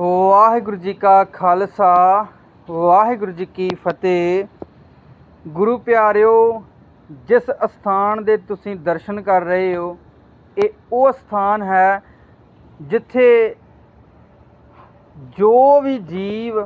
ਵਾਹਿਗੁਰੂ ਜੀ ਕਾ ਖਾਲਸਾ, ਵਾਹਿਗੁਰੂ ਜੀ ਕੀ ਫਤਿਹ। ਗੁਰੂ ਪਿਆਰਿਓ, ਜਿਸ ਅਸਥਾਨ ਦੇ ਤੁਸੀਂ ਦਰਸ਼ਨ ਕਰ ਰਹੇ ਹੋ, ਇਹ ਉਹ ਸਥਾਨ ਹੈ ਜਿੱਥੇ ਜੋ ਵੀ ਜੀਵ,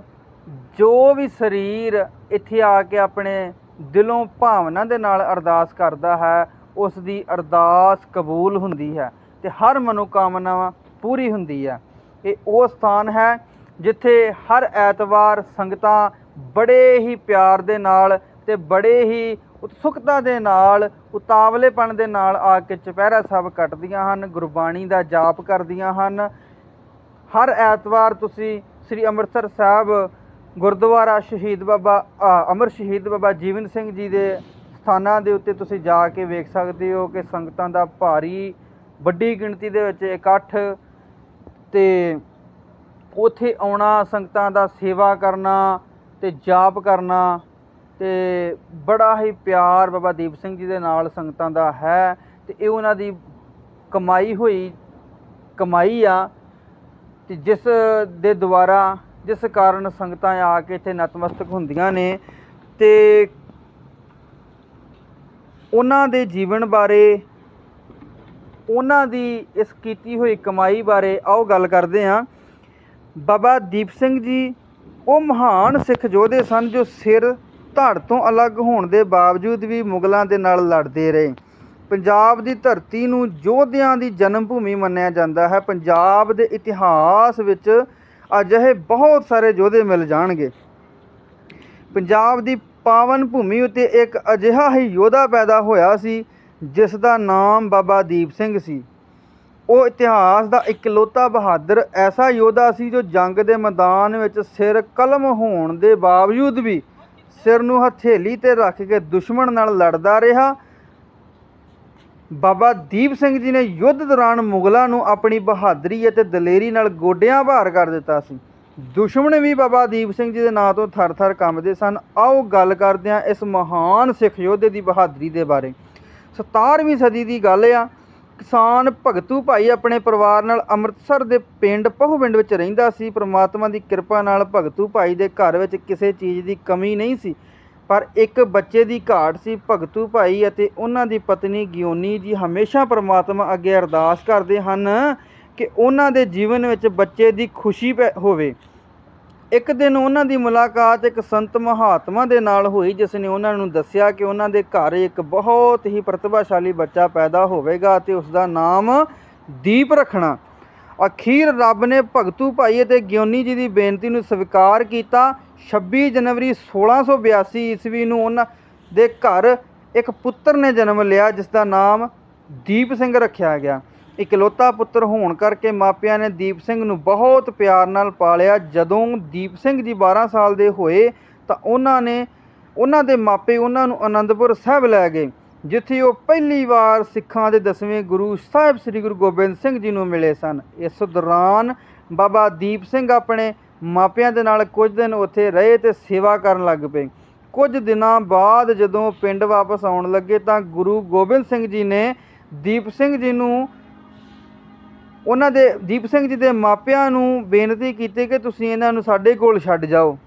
ਜੋ ਵੀ ਸਰੀਰ ਇੱਥੇ ਆ ਕੇ ਆਪਣੇ ਦਿਲੋਂ ਭਾਵਨਾ ਦੇ ਨਾਲ ਅਰਦਾਸ ਕਰਦਾ ਹੈ, ਉਸ ਦੀ ਅਰਦਾਸ ਕਬੂਲ ਹੁੰਦੀ ਹੈ ਤੇ ਹਰ ਮਨੋਕਾਮਨਾ ਪੂਰੀ ਹੁੰਦੀ ਹੈ। ਇਹ ਉਹ ਸਥਾਨ ਹੈ ਜਿੱਥੇ ਹਰ ਐਤਵਾਰ ਸੰਗਤਾਂ ਬੜੇ ਹੀ ਪਿਆਰ ਦੇ ਨਾਲ ਤੇ ਬੜੇ ਹੀ ਉਤਸੁਕਤਾ ਦੇ ਨਾਲ ਉਤਾਵਲੇਪਣ ਦੇ ਨਾਲ ਆ ਕੇ ਚੁਪਹਿਰਾ ਸਾਹਿਬ ਕੱਟਦੀਆਂ ਹਨ ਗੁਰਬਾਣੀ ਦਾ ਜਾਪ ਕਰਦੀਆਂ ਹਨ। ਹਰ ਐਤਵਾਰ ਤੁਸੀਂ ਸ੍ਰੀ ਅੰਮ੍ਰਿਤਸਰ ਸਾਹਿਬ ਗੁਰਦੁਆਰਾ ਸ਼ਹੀਦ ਬਾਬਾ ਅ, ਅਮਰ ਸ਼ਹੀਦ ਬਾਬਾ ਜੀਵਨ ਸਿੰਘ ਜੀ ਦੇ ਸਥਾਨਾਂ ਦੇ ਉੱਤੇ ਤੁਸੀਂ ਜਾ ਕੇ ਵੇਖ ਸਕਦੇ ਹੋ ਕਿ ਸੰਗਤਾਂ ਦਾ ਭਾਰੀ ਵੱਡੀ ਗਿਣਤੀ ਦੇ ਵਿੱਚ ਇਕੱਠ ਤੇ ਉੱਥੇ ਆਉਣਾ, ਸੰਗਤਾਂ ਦਾ ਸੇਵਾ ਕਰਨਾ ਤੇ ਜਾਪ ਕਰਨਾ ਤੇ ਬੜਾ ਹੀ ਪਿਆਰ ਬਾਬਾ ਦੀਪ ਸਿੰਘ ਜੀ ਦੇ ਨਾਲ ਸੰਗਤਾਂ ਦਾ ਹੈ ਤੇ ਇਹ ਉਹਨਾਂ ਦੀ ਕਮਾਈ ਹੋਈ, ਕਮਾਈ ਆ ਤੇ ਜਿਸ ਦੇ ਦੁਆਰਾ, ਜਿਸ ਕਾਰਨ ਸੰਗਤਾਂ ਆ ਕੇ ਇੱਥੇ ਨਤਮਸਤਕ ਹੁੰਦੀਆਂ ਨੇ ਤੇ ਉਹਨਾਂ ਦੇ ਜੀਵਨ ਬਾਰੇ ਉਹਨਾਂ ਦੀ ਇਸ ਕੀਤੀ ਹੋਈ ਕਮਾਈ ਬਾਰੇ ਆਓ ਗੱਲ ਕਰਦੇ ਹਾਂ। ਬਾਬਾ ਦੀਪ ਸਿੰਘ ਜੀ, ਉਹ ਮਹਾਨ ਸਿੱਖ ਯੋਧੇ ਸਨ ਜੋ ਸਿਰ ਧੜ ਤੋਂ ਅਲੱਗ ਹੋਣ ਦੇ ਬਾਵਜੂਦ ਵੀ ਮੁਗਲਾਂ ਦੇ ਨਾਲ ਲੜਦੇ ਰਹੇ। ਪੰਜਾਬ ਦੀ ਧਰਤੀ ਨੂੰ ਯੋਧਿਆਂ ਦੀ ਜਨਮ ਭੂਮੀ ਮੰਨਿਆ ਜਾਂਦਾ ਹੈ। ਪੰਜਾਬ ਦੇ ਇਤਿਹਾਸ ਵਿੱਚ ਅਜਿਹੇ ਬਹੁਤ ਸਾਰੇ ਯੋਧੇ ਮਿਲ ਜਾਣਗੇ। ਪੰਜਾਬ ਦੀ ਪਾਵਨ ਭੂਮੀ ਉੱਤੇ ਇੱਕ ਅਜਿਹਾ ਹੀ ਯੋਧਾ ਪੈਦਾ ਹੋਇਆ ਸੀ ਜਿਸ ਦਾ ਨਾਮ ਬਾਬਾ ਦੀਪ ਸਿੰਘ ਸੀ। ਉਹ ਇਤਿਹਾਸ ਦਾ ਇਕਲੌਤਾ ਬਹਾਦਰ ਐਸਾ ਯੋਧਾ ਸੀ ਜੋ ਜੰਗ ਦੇ ਮੈਦਾਨ ਵਿੱਚ ਸਿਰ ਕਲਮ ਹੋਣ ਦੇ ਬਾਵਜੂਦ ਵੀ ਸਿਰ ਨੂੰ ਹਥੇਲੀ ਤੇ ਰੱਖ ਕੇ ਦੁਸ਼ਮਣ ਨਾਲ ਲੜਦਾ ਰਿਹਾ। ਬਾਬਾ ਦੀਪ ਸਿੰਘ ਜੀ ਨੇ ਯੁੱਧ ਦੌਰਾਨ ਮੁਗਲਾਂ ਨੂੰ ਆਪਣੀ ਬਹਾਦਰੀ ਅਤੇ ਦਲੇਰੀ ਨਾਲ ਗੋਡਿਆਂ ਭਾਰ ਕਰ ਦਿੱਤਾ ਸੀ। ਦੁਸ਼ਮਣ ਵੀ ਬਾਬਾ ਦੀਪ ਸਿੰਘ ਜੀ ਦੇ ਨਾਂ ਤੋਂ ਥਰ-ਥਰ ਕੰਬਦੇ ਸਨ। ਆਓ ਗੱਲ ਕਰਦੇ ਹਾਂ ਇਸ ਮਹਾਨ ਸਿੱਖ ਯੋਧੇ ਦੀ ਬਹਾਦਰੀ ਦੇ ਬਾਰੇ। 17ਵੀਂ ਸਦੀ ਦੀ ਗੱਲ ਆ। ਕਿਸਾਨ ਭਗਤੂ ਭਾਈ ਆਪਣੇ ਪਰਿਵਾਰ ਨਾਲ ਅੰਮ੍ਰਿਤਸਰ ਦੇ ਪਿੰਡ ਪਹੂਵਿੰਡ ਵਿੱਚ ਰਹਿੰਦਾ ਸੀ। ਪ੍ਰਮਾਤਮਾ ਦੀ ਕਿਰਪਾ ਨਾਲ ਭਗਤੂ ਭਾਈ ਦੇ ਘਰ ਵਿੱਚ ਕਿਸੇ ਚੀਜ਼ ਦੀ ਕਮੀ ਨਹੀਂ ਸੀ। ਪਰ ਇੱਕ ਬੱਚੇ ਦੀ ਘਾਟ ਸੀ। ਭਗਤੂ ਭਾਈ ਅਤੇ ਉਹਨਾਂ ਦੀ ਪਤਨੀ ਗਿਓਨੀ ਜੀ ਹਮੇਸ਼ਾ ਪ੍ਰਮਾਤਮਾ ਅੱਗੇ ਅਰਦਾਸ ਕਰਦੇ ਹਨ ਕਿ ਉਹਨਾਂ ਦੇ ਜੀਵਨ ਵਿੱਚ ਬੱਚੇ ਦੀ ਖੁਸ਼ੀ ਪੈ- ਹੋਵੇ। ਇੱਕ ਦਿਨ ਉਹਨਾਂ ਦੀ ਮੁਲਾਕਾਤ ਇੱਕ ਸੰਤ ਮਹਾਤਮਾ ਦੇ ਨਾਲ ਹੋਈ, ਜਿਸ ਨੇ ਉਹਨਾਂ ਨੂੰ ਦੱਸਿਆ ਕਿ ਉਹਨਾਂ ਦੇ ਘਰ ਇੱਕ ਬਹੁਤ ਹੀ ਪ੍ਰਤਿਭਾਸ਼ਾਲੀ ਬੱਚਾ ਪੈਦਾ ਹੋਵੇਗਾ ਤੇ ਉਸ ਦਾ ਨਾਮ ਦੀਪ ਰੱਖਣਾ। ਅਖੀਰ ਰੱਬ ਨੇ ਭਗਤੂ ਭਾਈ ਅਤੇ ਗਿਓਨੀ ਜੀ ਦੀ ਬੇਨਤੀ ਨੂੰ ਸਵੀਕਾਰ ਕੀਤਾ। 26 ਜਨਵਰੀ 1682 ਈਸਵੀ ਨੂੰ ਉਹਨਾਂ ਦੇ ਘਰ ਇੱਕ ਪੁੱਤਰ ਨੇ ਜਨਮ ਲਿਆ ਜਿਸ ਦਾ ਨਾਮ ਦੀਪ ਸਿੰਘ ਰੱਖਿਆ ਗਿਆ। ਇਕਲੌਤਾ ਪੁੱਤਰ ਹੋਣ ਕਰਕੇ ਮਾਪਿਆਂ ਨੇ ਦੀਪ ਸਿੰਘ ਨੂੰ ਬਹੁਤ ਪਿਆਰ ਨਾਲ ਪਾਲਿਆ। ਜਦੋਂ ਦੀਪ ਸਿੰਘ ਜੀ 12 ਸਾਲ ਦੇ ਹੋਏ ਤਾਂ ਉਹਨਾਂ ਨੇ, ਉਹਨਾਂ ਦੇ ਮਾਪੇ ਉਹਨਾਂ ਨੂੰ ਆਨੰਦਪੁਰ ਸਾਹਿਬ ਲੈ ਗਏ, ਜਿੱਥੇ ਉਹ ਪਹਿਲੀ ਵਾਰ ਸਿੱਖਾਂ ਦੇ ਦਸਵੇਂ ਗੁਰੂ ਸਾਹਿਬ ਸ੍ਰੀ ਗੁਰੂ ਗੋਬਿੰਦ ਸਿੰਘ ਜੀ ਨੂੰ ਮਿਲੇ ਸਨ। ਇਸ ਦੌਰਾਨ ਬਾਬਾ ਦੀਪ ਸਿੰਘ ਆਪਣੇ ਮਾਪਿਆਂ ਦੇ ਨਾਲ ਕੁਝ ਦਿਨ ਉੱਥੇ ਰਹੇ ਤੇ ਸੇਵਾ ਕਰਨ ਲੱਗ ਪਏ। ਕੁਝ ਦਿਨਾਂ ਬਾਅਦ ਜਦੋਂ ਪਿੰਡ ਵਾਪਸ ਆਉਣ ਲੱਗੇ ਤਾਂ ਗੁਰੂ ਗੋਬਿੰਦ ਸਿੰਘ ਜੀ ਨੇ ਦੀਪ ਸਿੰਘ ਜੀ ਨੂੰ ਉਹਨਾਂ ਦੇ ਦੀਪ ਸਿੰਘ ਜੀ ਦੇ ਮਾਪਿਆਂ ਨੂੰ ਬੇਨਤੀ ਕੀਤੀ ਕਿ ਤੁਸੀਂ ਇਹਨਾਂ ਨੂੰ ਸਾਡੇ ਕੋਲ ਛੱਡ ਜਾਓ।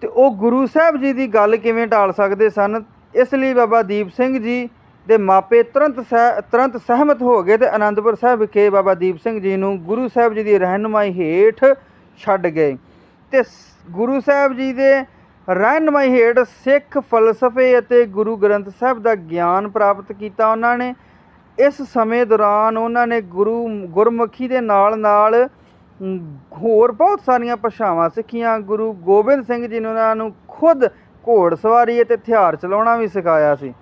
ਤੇ ਉਹ ਗੁਰੂ ਸਾਹਿਬ ਜੀ ਦੀ ਗੱਲ ਕਿਵੇਂ ਟਾਲ ਸਕਦੇ ਸਨ? ਇਸ ਲਈ ਬਾਬਾ ਦੀਪ ਸਿੰਘ ਜੀ ਦੇ ਮਾਪੇ ਤੁਰੰਤ ਸਹਿ, ਤੁਰੰਤ ਸਹਿਮਤ ਹੋ ਗਏ ਤੇ ਆਨੰਦਪੁਰ ਸਾਹਿਬ ਵਿਖੇ ਬਾਬਾ ਦੀਪ ਸਿੰਘ ਜੀ ਨੂੰ ਗੁਰੂ ਸਾਹਿਬ ਜੀ ਦੀ ਰਹਿਨਮਾਈ ਹੇਠ ਛੱਡ ਗਏ। ਤੇ ਸ- ਗੁਰੂ ਸਾਹਿਬ ਜੀ ਦੇ ਰਹਿਨਮਾਈ ਹੇਠ ਸਿੱਖ ਫਲਸਫੇ ਅਤੇ ਗੁਰੂ ਗ੍ਰੰਥ ਸਾਹਿਬ ਦਾ ਗਿਆਨ ਪ੍ਰਾਪਤ ਕੀਤਾ ਉਹਨਾਂ ਨੇ। ਇਸ ਸਮੇਂ ਦੌਰਾਨ ਉਹਨਾਂ ਨੇ ਗੁਰੂ, ਗੁਰਮੁਖੀ ਦੇ ਨਾਲ ਨਾਲ ਹੋਰ ਬਹੁਤ ਸਾਰੀਆਂ ਭਾਸ਼ਾਵਾਂ ਸਿੱਖੀਆਂ। ਗੁਰੂ ਗੋਬਿੰਦ ਸਿੰਘ ਜੀ ਨੇ ਉਹਨਾਂ ਨੂੰ ਖੁਦ ਘੋੜ ਸਵਾਰੀ ਅਤੇ ਹਥਿਆਰ ਚਲਾਉਣਾ ਵੀ ਸਿਖਾਇਆ ਸੀ।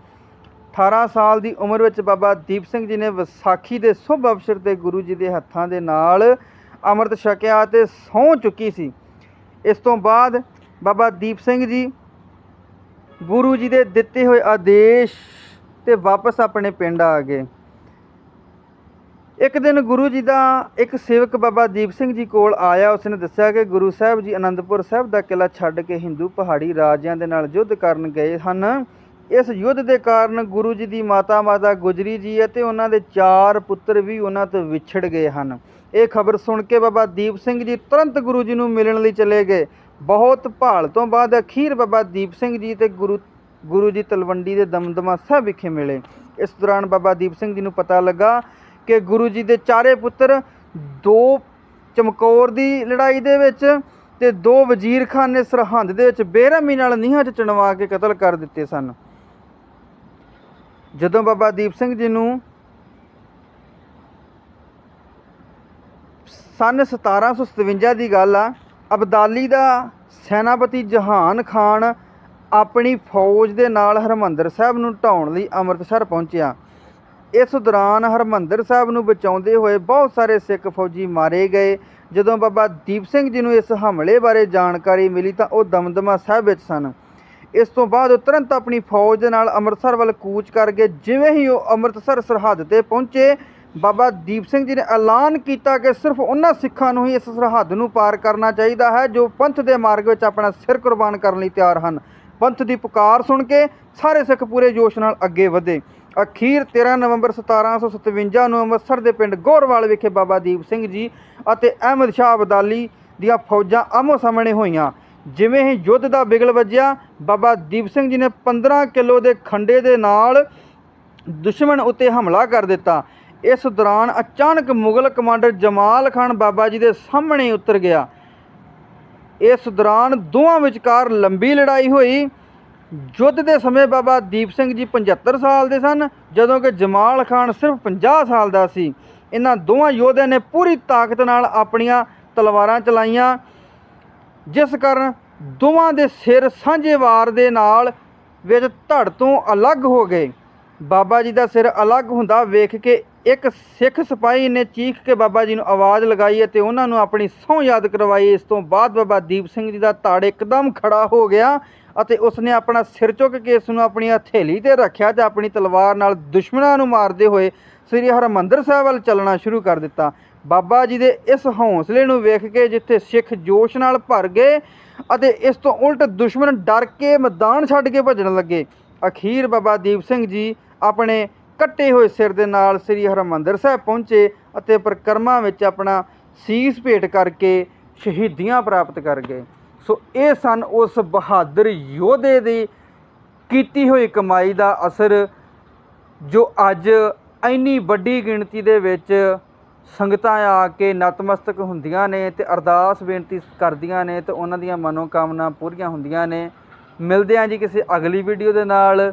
18 ਸਾਲ ਦੀ ਉਮਰ ਵਿੱਚ ਬਾਬਾ ਦੀਪ ਸਿੰਘ ਜੀ ਨੇ ਵਿਸਾਖੀ ਦੇ ਸ਼ੁਭ ਅਵਸਰ ਤੇ ਗੁਰੂ ਜੀ ਦੇ ਹੱਥਾਂ ਦੇ ਨਾਲ ਅੰਮ੍ਰਿਤ ਛਕਿਆ ਤੇ ਸਹੁੰ ਚੁੱਕੀ ਸੀ। ਇਸ ਤੋਂ ਬਾਅਦ ਬਾਬਾ ਦੀਪ ਸਿੰਘ ਜੀ ਗੁਰੂ ਜੀ ਦੇ ਦਿੱਤੇ ਹੋਏ ਆਦੇਸ਼ ਤੇ ਵਾਪਸ ਆਪਣੇ ਪਿੰਡ ਆ ਗਏ। ਇੱਕ ਦਿਨ ਗੁਰੂ ਜੀ ਦਾ ਇੱਕ ਸੇਵਕ ਬਾਬਾ ਦੀਪ ਸਿੰਘ ਜੀ ਕੋਲ ਆਇਆ। ਉਸਨੇ ਦੱਸਿਆ ਕਿ ਗੁਰੂ ਸਾਹਿਬ ਜੀ ਅਨੰਦਪੁਰ ਸਾਹਿਬ ਦਾ ਕਿਲਾ ਛੱਡ ਕੇ ਹਿੰਦੂ ਪਹਾੜੀ ਰਾਜਿਆਂ ਦੇ ਨਾਲ ਯੁੱਧ ਕਰਨ ਗਏ ਹਨ। ਇਸ ਯੁੱਧ ਦੇ ਕਾਰਨ ਗੁਰੂ ਜੀ ਦੀ ਮਾਤਾ ਮਾਤਾ ਗੁਜਰੀ ਜੀ ਅਤੇ ਉਹਨਾਂ ਦੇ ਚਾਰ ਪੁੱਤਰ ਵੀ ਉਹਨਾਂ ਤੋਂ ਵਿਛੜ ਗਏ ਹਨ। ਇਹ ਖਬਰ ਸੁਣ ਕੇ ਬਾਬਾ ਦੀਪ ਸਿੰਘ ਜੀ ਤੁਰੰਤ ਗੁਰੂ ਜੀ ਨੂੰ ਮਿਲਣ ਲਈ ਚਲੇ ਗਏ। ਬਹੁਤ ਭਾਲ ਤੋਂ ਬਾਅਦ ਅਖੀਰ ਬਾਬਾ ਦੀਪ ਸਿੰਘ ਜੀ ਤੇ ਗੁਰੂ ਗੁਰੂ ਜੀ ਤਲਵੰਡੀ ਦੇ ਦਮਦਮਾ ਸਾਹਿਬ ਵਿਖੇ ਮਿਲੇ। ਇਸ ਦੌਰਾਨ ਬਾਬਾ ਦੀਪ ਸਿੰਘ ਜੀ ਨੂੰ ਪਤਾ ਲੱਗਾ ਕਿ ਗੁਰੂ ਜੀ ਦੇ ਚਾਰੇ ਪੁੱਤਰ, ਦੋ ਚਮਕੌਰ ਦੀ ਲੜਾਈ ਦੇ ਵਿੱਚ ਤੇ ਦੋ ਵਜ਼ੀਰ ਖਾਨ ਨੇ ਸਰਹੰਦ ਦੇ ਵਿੱਚ ਬੇਰਹਿਮੀ ਨਾਲ ਨੀਹਾਂ 'ਚ ਚਣਵਾ ਕੇ ਕਤਲ ਕਰ ਦਿੱਤੇ ਸਨ। ਜਦੋਂ ਬਾਬਾ ਦੀਪ ਸਿੰਘ ਜੀ ਨੂੰ ਸਨ 1757 ਦੀ ਗੱਲ ਆ, ਅਬਦਾਲੀ ਦਾ ਸੈਨਾਪਤੀ ਜਹਾਨ ਖਾਨ ਆਪਣੀ ਫੌਜ ਦੇ ਨਾਲ ਹਰਮੰਦਰ ਸਾਹਿਬ ਨੂੰ ਢਾਉਣ ਲਈ ਅੰਮ੍ਰਿਤਸਰ ਪਹੁੰਚਿਆ। ਇਸ ਦੌਰਾਨ ਹਰਮੰਦਰ ਸਾਹਿਬ ਨੂੰ ਬਚਾਉਂਦੇ ਹੋਏ ਬਹੁਤ ਸਾਰੇ ਸਿੱਖ ਫੌਜੀ ਮਾਰੇ ਗਏ। ਜਦੋਂ ਬਾਬਾ ਦੀਪ ਸਿੰਘ ਜੀ ਨੂੰ ਇਸ ਹਮਲੇ ਬਾਰੇ ਜਾਣਕਾਰੀ ਮਿਲੀ ਤਾਂ ਉਹ ਦਮਦਮਾ ਸਾਹਿਬ ਵਿੱਚ ਸਨ। ਇਸ ਤੋਂ ਬਾਅਦ ਉਹ ਤੁਰੰਤ ਆਪਣੀ ਫੌਜ ਦੇ ਨਾਲ ਅੰਮ੍ਰਿਤਸਰ ਵੱਲ ਕੂਚ ਕਰ ਗਏ। ਜਿਵੇਂ ਹੀ ਉਹ ਅੰਮ੍ਰਿਤਸਰ ਸਰਹੱਦ ਤੇ ਪਹੁੰਚੇ, ਬਾਬਾ ਦੀਪ ਸਿੰਘ ਜੀ ਨੇ ਐਲਾਨ ਕੀਤਾ ਕਿ ਸਿਰਫ ਉਹਨਾਂ ਸਿੱਖਾਂ ਨੂੰ ਹੀ ਇਸ ਸਰਹੱਦ ਨੂੰ ਪਾਰ ਕਰਨਾ ਚਾਹੀਦਾ ਹੈ ਜੋ ਪੰਥ ਦੇ ਮਾਰਗ ਵਿੱਚ ਆਪਣਾ ਸਿਰ ਕੁਰਬਾਨ ਕਰਨ ਲਈ ਤਿਆਰ ਹਨ। ਪੰਥ ਦੀ ਪੁਕਾਰ ਸੁਣ ਕੇ ਸਾਰੇ ਸਿੱਖ ਪੂਰੇ ਜੋਸ਼ ਨਾਲ ਅੱਗੇ ਵਧੇ। ਅਖੀਰ 13 ਨਵੰਬਰ 1757 ਨੂੰ ਅੰਮ੍ਰਿਤਸਰ ਦੇ ਪਿੰਡ ਗੋਰਵਾਲ ਵਿਖੇ ਬਾਬਾ ਦੀਪ ਸਿੰਘ ਜੀ ਅਤੇ ਅਹਿਮਦ ਸ਼ਾਹ ਅਬਦਾਲੀ ਦੀਆਂ ਫੌਜਾਂ ਆਮੋ ਸਾਹਮਣੇ ਹੋਈਆਂ। ਜਿਵੇਂ ਹੀ ਯੁੱਧ ਦਾ ਬਿਗਲ ਵੱਜਿਆ, ਬਾਬਾ ਦੀਪ ਸਿੰਘ ਜੀ ਨੇ 15 ਕਿਲੋ ਦੇ ਖੰਡੇ ਦੇ ਨਾਲ ਦੁਸ਼ਮਣ ਉੱਤੇ ਹਮਲਾ ਕਰ ਦਿੱਤਾ। ਇਸ ਦੌਰਾਨ ਅਚਾਨਕ ਮੁਗਲ ਕਮਾਂਡਰ ਜਮਾਲ ਖਾਨ ਬਾਬਾ ਜੀ ਦੇ ਸਾਹਮਣੇ ਉਤਰ ਗਿਆ। ਇਸ ਦੌਰਾਨ ਦੋਵਾਂ ਵਿਚਕਾਰ ਲੰਬੀ ਲੜਾਈ ਹੋਈ। ਯੁੱਧ ਦੇ ਸਮੇਂ ਬਾਬਾ ਦੀਪ ਸਿੰਘ ਜੀ 75 ਸਾਲ ਦੇ ਸਨ, ਜਦੋਂ ਕਿ ਜਮਾਲ ਖਾਨ ਸਿਰਫ 50 ਸਾਲ ਦਾ ਸੀ। ਇਹਨਾਂ ਦੋਵਾਂ ਯੋਧਿਆਂ ਨੇ ਪੂਰੀ ਤਾਕਤ ਨਾਲ ਆਪਣੀਆਂ ਤਲਵਾਰਾਂ ਚਲਾਈਆਂ, ਜਿਸ ਕਾਰਨ ਦੋਵਾਂ ਦੇ ਸਿਰ ਸਾਂਝੇ ਵਾਰ ਦੇ ਨਾਲ ਵਿੱਚ ਧੜ ਤੋਂ ਅਲੱਗ ਹੋ ਗਏ। ਬਾਬਾ ਜੀ ਦਾ ਸਿਰ ਅਲੱਗ ਹੁੰਦਾ ਵੇਖ ਕੇ ਇੱਕ ਸਿੱਖ ਸਿਪਾਹੀ ਨੇ ਚੀਖ ਕੇ ਬਾਬਾ ਜੀ ਨੂੰ ਆਵਾਜ਼ ਲਗਾਈ ਅਤੇ ਉਹਨਾਂ ਨੂੰ ਆਪਣੀ ਸਹੁੰ ਯਾਦ ਕਰਵਾਈ। ਇਸ ਤੋਂ ਬਾਅਦ ਬਾਬਾ ਦੀਪ ਸਿੰਘ ਜੀ ਦਾ ਤਾੜ ਇੱਕਦਮ ਖੜਾ ਹੋ ਗਿਆ ਅਤੇ ਉਸ ਨੇ ਆਪਣਾ ਸਿਰ ਚੁੱਕ ਕੇ ਇਸ ਨੂੰ ਆਪਣੀ ਹਥੇਲੀ ਤੇ ਰੱਖਿਆ ਤੇ ਆਪਣੀ ਤਲਵਾਰ ਨਾਲ ਦੁਸ਼ਮਣਾਂ ਨੂੰ ਮਾਰਦੇ ਹੋਏ ਸ੍ਰੀ ਹਰਿਮੰਦਰ ਸਾਹਿਬ ਵੱਲ ਚੱਲਣਾ ਸ਼ੁਰੂ ਕਰ ਦਿੱਤਾ। ਬਾਬਾ ਜੀ ਦੇ ਇਸ ਹੌਸਲੇ ਨੂੰ ਵੇਖ ਕੇ ਜਿੱਥੇ ਸਿੱਖ ਜੋਸ਼ ਨਾਲ ਭਰ ਗਏ ਅਤੇ ਇਸ ਤੋਂ ਉਲਟ ਦੁਸ਼ਮਣ ਡਰ ਕੇ ਮੈਦਾਨ ਛੱਡ ਕੇ ਭੱਜਣ ਲੱਗੇ। ਅਖੀਰ ਬਾਬਾ ਦੀਪ ਸਿੰਘ ਜੀ ਆਪਣੇ ਕੱਟੇ ਹੋਏ ਸਿਰ ਦੇ ਨਾਲ ਸ੍ਰੀ ਹਰਿਮੰਦਰ ਸਾਹਿਬ ਪਹੁੰਚੇ ਅਤੇ ਪਰਿਕਰਮਾ ਵਿੱਚ ਆਪਣਾ ਸੀਸ ਭੇਟ ਕਰਕੇ ਸ਼ਹੀਦੀਆਂ ਪ੍ਰਾਪਤ ਕਰ ਗਏ। ਸੋ ਇਹ ਸਨ ਉਸ ਬਹਾਦਰ ਯੋਧੇ ਦੀ ਕੀਤੀ ਹੋਈ ਕਮਾਈ ਦਾ ਅਸਰ, ਜੋ ਅੱਜ ਇੰਨੀ ਵੱਡੀ ਗਿਣਤੀ ਦੇ ਵਿੱਚ ਸੰਗਤਾਂ ਆ ਕੇ ਨਤਮਸਤਕ ਹੁੰਦੀਆਂ ਨੇ ਤੇ ਅਰਦਾਸ ਬੇਨਤੀ ਕਰਦੀਆਂ ਨੇ ਤੇ ਉਹਨਾਂ ਦੀਆਂ ਮਨੋਕਾਮਨਾ ਪੂਰੀਆਂ ਹੁੰਦੀਆਂ ਨੇ। ਮਿਲਦੇ ਹਾਂ ਜੀ ਕਿਸੇ ਅਗਲੀ ਵੀਡੀਓ ਦੇ ਨਾਲ।